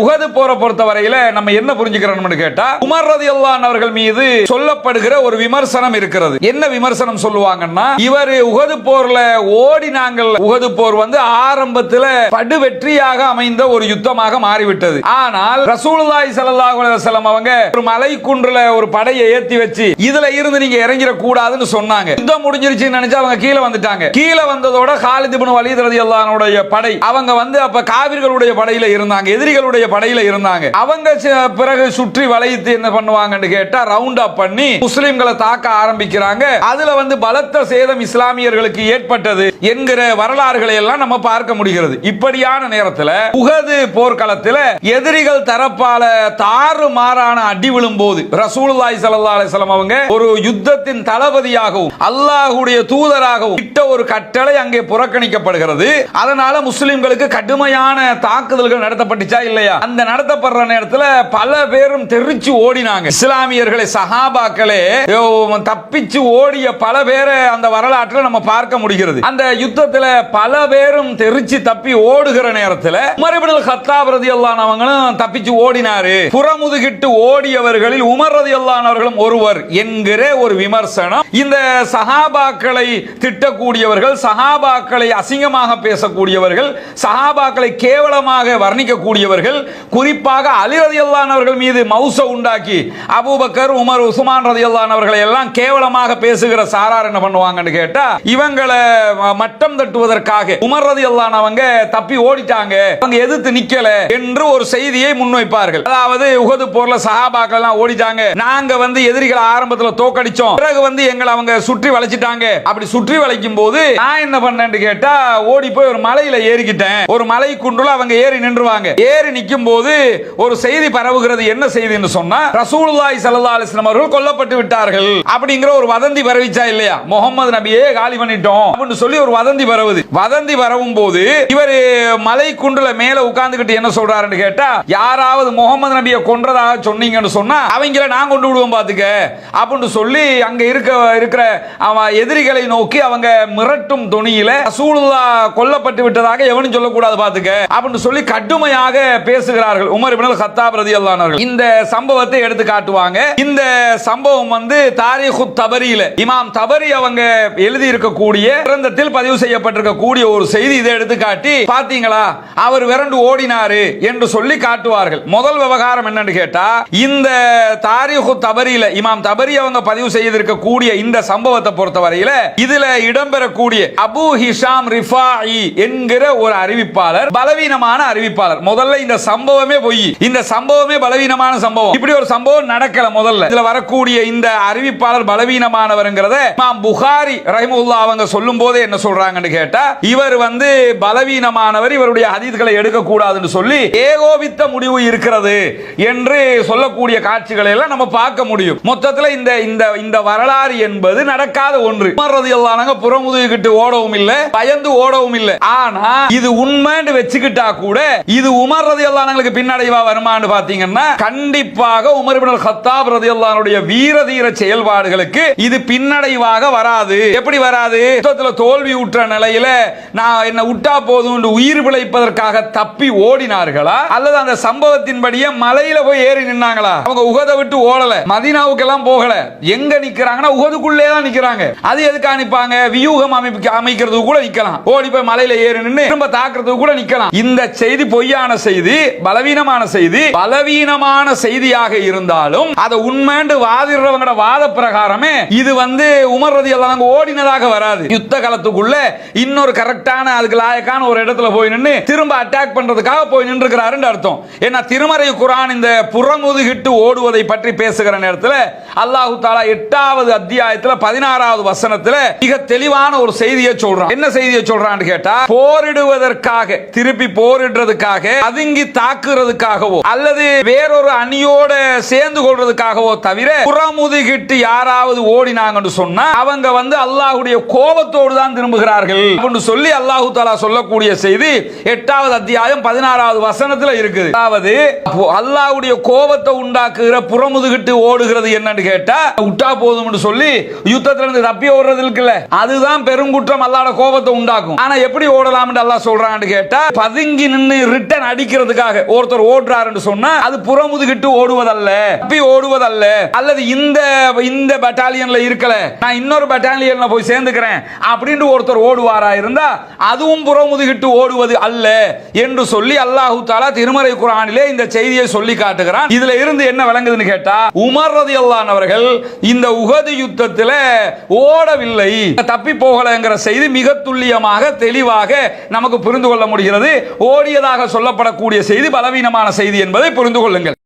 உகது போற பொறுத்தவரையில நம்ம என்ன புரிஞ்சுக்கிறோம்னு கேட்டா உமர் ரதியல்லான் அவர்கள் மீது சொல்லப்படுகிற ஒரு விமர்சனம் இருக்கிறது. என்ன விமர்சனம் சொல்லுவாங்கன்னா இவர் உகது போர்ல ஓடினாங்கள் உகது போர் வந்து ஆரம்பத்துல படு வெற்றியாக அமைந்த ஒரு யுத்தமாக மாறிவிட்டது. ஆனால் ரசூலுல்லாஹி ஸல்லல்லாஹு அலைஹி வஸல்லம் அவங்க ஒரு மலை குன்றுல ஒரு படையை ஏத்தி வச்சு இதுல இருந்து நீங்க இறங்கிட கூடாதுன்னு சொன்னாங்க. யுத்தம் முடிஞ்சிருச்சுன்னு நினைச்சு அவங்க கீழே வந்துட்டாங்க. கீழே வந்ததோட காலித் இப்னு வலீத் ரலியல்லாஹுடைய படை அவங்க வந்து அப்ப காவிர்களுடைய படையில இருந்தாங்க. எதிரிகளுடைய படையில இருந்தாங்க. அவங்க பிறகு சுற்றி வளைத்து என்ன பண்ணுவாங்கன்னு கேட்டா ரவுண்ட் அப் பண்ணி முஸ்லிம்களை தாக்க ஆரம்பிக்கிறாங்க. அதுல வந்து பலத்த சேதம் இஸ்லாமியர்களுக்கு ஏற்பட்டது என்கிற வரலாறுகளை எல்லாம் நம்ம பார்க்க முடிகிறது. இப்படியான நேரத்தில் உகது போர்க்களத்தில் எதிரிகள் தரப்பால தாறு மாறான அடி விழும் போது ரசூலுல்லாய் சல்லா அலிஸ்லாம் அவங்க ஒரு யுத்தத்தின் தளபதியாகவும் அல்லாஹுடைய தூதராகவும் இட்ட ஒரு கட்டளை அங்கே புறக்கணிக்கப்படுகிறது. அதனால முஸ்லிம்களுக்கு கடுமையான தாக்குதல்கள் நடத்தப்பட்டுச்சா இல்லையா? அந்த நடத்தப்படுற நேரத்தில் பல பேரும் தெரிச்சு ஓடினாங்க. இஸ்லாமியர்களை சஹாபாக்களே தப்பிச்சு ஓடிய பல பேரை அந்த வரலாற்றில் நம்ம பார்க்க முடிகிறது. அந்த யுத்தத்தில் பல பேரும் தெரிச்சு தப்பி ஓடுகிற நேரத்தில் உமர்பின் ஹத்தாப் ரதியல்லான் அவங்களும் தப்பிச்சு ஓடினாரு. புறமுதுகிட்டு ஓடியவர்களில் உமர் ரதி அவர்களும் ஒருவர் என்கிற ஒரு விமர்சனம். இந்த சஹாபாக்களை திட்டக்கூடியவர்கள் சஹாபாக்களை அசிங்கமாக பேசக்கூடியவர்கள் சஹாபாக்களை கேவலமாக வர்ணிக்கக்கூடியவர்கள் அவர்கள் குறிப்பாக அலி ரதியல்லான் அவர்கள் மீது மவுச உண்டாக்கி அபூபக்கர் உமர் உசுமான் ரதியல்லான் அவர்களை எல்லாம் கேவலமாக பேசுகிற சாரார் என்ன பண்ணுவாங்கன்னு கேட்டா இவங்களை மட்டம் தட்டுவதற்காக உமர் ரதியல்லான் அவங்க தப்பி ஓடிட்டாங்க. அவங்க எதிர்த்து நிக்கல என்று ஒரு செய்தியை முன்வைப்பார்கள். அதாவது உகது போர்ல சஹாபாக்கள் எல்லாம் ஓடிட்டாங்க. நாங்க வந்து எதிரிகளை ஆரம்பத்துல தோக்கடிச்சோம். பிறகு வந்து எங்களை அவங்க சுற்றி வளைச்சிட்டாங்க. அப்படி சுற்றி வளைக்கும் போது நான் என்ன பண்ணேன்னு கேட்டா ஓடி போய் ஒரு மலையில ஏறிக்கிட்டேன். ஒரு மலை குன்றுல அவங்க ஏறி நின்றுவாங்க. ஏறி நிற்கும் போது ஒரு செய்தி பரவுகிறது. என்ன செய்தின்னு சொன்னா ரசூலுல்லாய் ஸல்லல்லாஹு அலைஹி அவர்கள் கொல்லப்பட்டு விட்டார்கள். அப்படிங்கிற ஒரு வதந்தி பரவிச்சா இல்லையா? முகமது நபியே காலி பண்ணிட்டோம் அப்படின்னு சொல்லி ஒரு வதந்தி பரவுது. வதந்தி பரவும் போது இவர் மலை குன்றுல மேல உட்கார்ந்துகிட்டு என்ன சொல்றாருன்னு கேட்டா யாராவது முகமது நபியை கொன்றதாக சொன்னீங்கன்னு சொன்னா அவங்கள நான் கொண்டு விடுவோம் பாத்துக்க. அப்படின்னு சொல்லி அங்க இருக்க இருக்கிற அவன் எதிரிகளை நோக்கி அவங்க மிரட்டும் துணியில ரசூலுல்லா கொல்லப்பட்டு விட்டதாக எவனும் சொல்லக்கூடாது பாத்துக்க. அப்படின்னு சொல்லி கடுமையாக பேசுகிறார்கள். உமர் இபின் ஹத்தாப் ரதி அன்ஹு. இந்த சம்பவத்தை எடுத்து காட்டுவாங்க. இந்த சம்பவம் வந்து தாரிஹு தபரியில இமாம் தபரி அவங்க எழுதி இருக்கக்கூடிய கிரந்தத்தில் பதிவு செய்யப்பட்டிருக்கக்கூடிய ஒரு செய்தி இதை எடுத்து காட்டி பாத்தீங்களா? அவர் விரண்டு ஓடினாரு என்று சொல்லி காட்டுவார்கள். முதல் விவகாரம் என்னன்னு கேட்டா இந்த தாரிஹு தபரியில இமாம் தபரி அவங்க பதிவு செய்திருக்கக்கூடிய இந்த சம்பவத்தை பொறுத்தவரையில இதுல இடம்பெறக்கூடிய அபு ஹிஷாம் ரிஃபாயி என்கிற ஒரு அறிவிப்பாளர் பலவீனமான அறிவிப்பாளர். முதல்ல இந்த சம்பவமே பொய். இந்த சம்பவமே பலவீனமான சம்பவம். இப்படி ஒரு சம்பவம் நடக்கல முதல்ல. இதுல வரக்கூடிய இந்த அறிவிப்பாளர் பலவீனமானவர்ங்கிறத இமாம் புகாரி ரஹிமுல்லா அவங்க சொல்லும் போதே என்ன சொல்றாங்கன்னு கேட்டா இவர் வந்து பலவீனமானவர் இவருடைய ஹதீஸ்களை எடுக்க கூடாதுன்னு சொல்லி ஏகோபித்த முடிவு இருக்கிறது என்று சொல்லக்கூடிய காட்சிகளை எல்லாம் நம்ம பார்க்க முடியும். மொத்தத்துல இந்த இந்த இந்த வரலாறு என்பது நடக்காத ஒன்று. உமர் ரலியல்லாஹு புறமுதுகிட்டு ஓடவும் இல்ல பயந்து ஓடவும் இல்ல. ஆனா இது உண்மைன்னு வச்சுக்கிட்டா கூட இது உமர்றது ரதியல்லானங்களுக்கு பின்னடைவா வருமான்னு பாத்தீங்கன்னா கண்டிப்பாக உமர் இப்னு ஹத்தாப் ரதியல்லானுடைய வீர தீர செயல்பாடுகளுக்கு இது பின்னடைவாக வராது. எப்படி வராது? யுத்தத்துல தோல்வி உற்ற நிலையில நான் என்ன விட்டா போதும் உயிர் பிழைப்பதற்காக தப்பி ஓடினார்களா? அல்லது அந்த சம்பவத்தின்படியே மலையில போய் ஏறி நின்னாங்களா? அவங்க உகத விட்டு ஓடல. மதினாவுக்கு எல்லாம் போகல. எங்க நிக்கிறாங்கன்னா உகதுக்குள்ளே தான் நிக்கிறாங்க. அது எதுக்கு அனுப்பாங்க? வியூகம் அமைப்பு அமைக்கிறது கூட நிக்கலாம். ஓடி போய் மலையில ஏறி நின்று திரும்ப தாக்குறதுக்கு கூட நிக்கலாம். இந்த செய்தி பொய்யான செய்தி பலவீனமான செய்தி பலவீனமான செய்தியாக இருந்தாலும் அதை உண்மைண்டு வாதிடுறவங்களோட வாத பிரகாரமே இது வந்து உமர் ரதி எல்லாம் ஓடினதாக வராது. யுத்த காலத்துக்குள்ள இன்னொரு கரெக்டான அதுக்கு லாயக்கான ஒரு இடத்துல போய் நின்று திரும்ப அட்டாக் பண்றதுக்காக போய் நின்றுக்கிறாருன்னு அர்த்தம். ஏன்னா திருமறை குரான் இந்த புறமுதுகிட்டு ஓடுவதை பற்றி பேசுகிற நேரத்தில் அல்லாஹு தாலா எட்டாவது அத்தியாயத்தில் பதினாறாவது வசனத்தில் மிக தெளிவான ஒரு செய்தியை சொல்றான். என்ன செய்தியை சொல்றான்னு கேட்டா போரிடுவதற்காக திருப்பி போரிடுறதுக்காக அதுங்கி தாக்குறதுக்காகவோ அல்லது வேறொரு அணியோட சேர்ந்து கொள்றதுக்காகவோ தவிர புறமுதுகிட்டு யாராவது ஓடினாங்கன்னு சொன்னா அவங்க வந்து அல்லாஹுடைய கோபத்தோடு தான் திரும்புகிறார்கள் அப்படின்னு சொல்லி அல்லாஹு தாலா சொல்லக்கூடிய செய்தி எட்டாவது அத்தியாயம் பதினாறாவது வசனத்துல இருக்குது. அதாவது அல்லாஹுடைய கோபத்தை உண்டாக்குகிற புறமுதுகிட்டு ஓடுகிறது என்னன்னு கேட்டா விட்டா போதும்னு சொல்லி யுத்தத்துல இருந்து தப்பி ஓடுறது இருக்குல்ல அதுதான் பெருங்குற்றம் அல்லாட கோபத்தை உண்டாக்கும். ஆனா எப்படி ஓடலாம்னு அல்லாஹ் சொல்றான்னு கேட்டா பதுங்கி நின்னு ரிட்டன் அடிக்கிறதுக்கு ஓடுறதுக்காக ஒருத்தர் ஓடுறாருன்னு சொன்னா அது புறமுதுகிட்டு ஓடுவதல்ல. தப்பி ஓடுவதல்ல. அல்லது இந்த இந்த பட்டாலியன்ல இருக்கல. நான் இன்னொரு பட்டாலியன்ல போய் சேர்ந்துக்கிறேன் அப்படின்ட்டு ஒருத்தர் ஓடுவாரா இருந்தா அதுவும் புறமுதுகிட்டு ஓடுவது அல்ல என்று சொல்லி அல்லாஹு தாலா திருமறை குரானிலே இந்த செய்தியை சொல்லி காட்டுகிறான். இதுல இருந்து என்ன விளங்குதுன்னு கேட்டா உமர் ரதியல்லான் அவர்கள் இந்த உகது யுத்தத்தில் ஓடவில்லை. தப்பி போகலைங்கிற செய்தி மிக துல்லியமாக தெளிவாக நமக்கு புரிந்து கொள்ள முடிகிறது. ஓடியதாக சொல்லப்படக்கூடிய செய்தி பலவீனமான செய்தி என்பதை புரிந்து கொள்ளுங்கள்.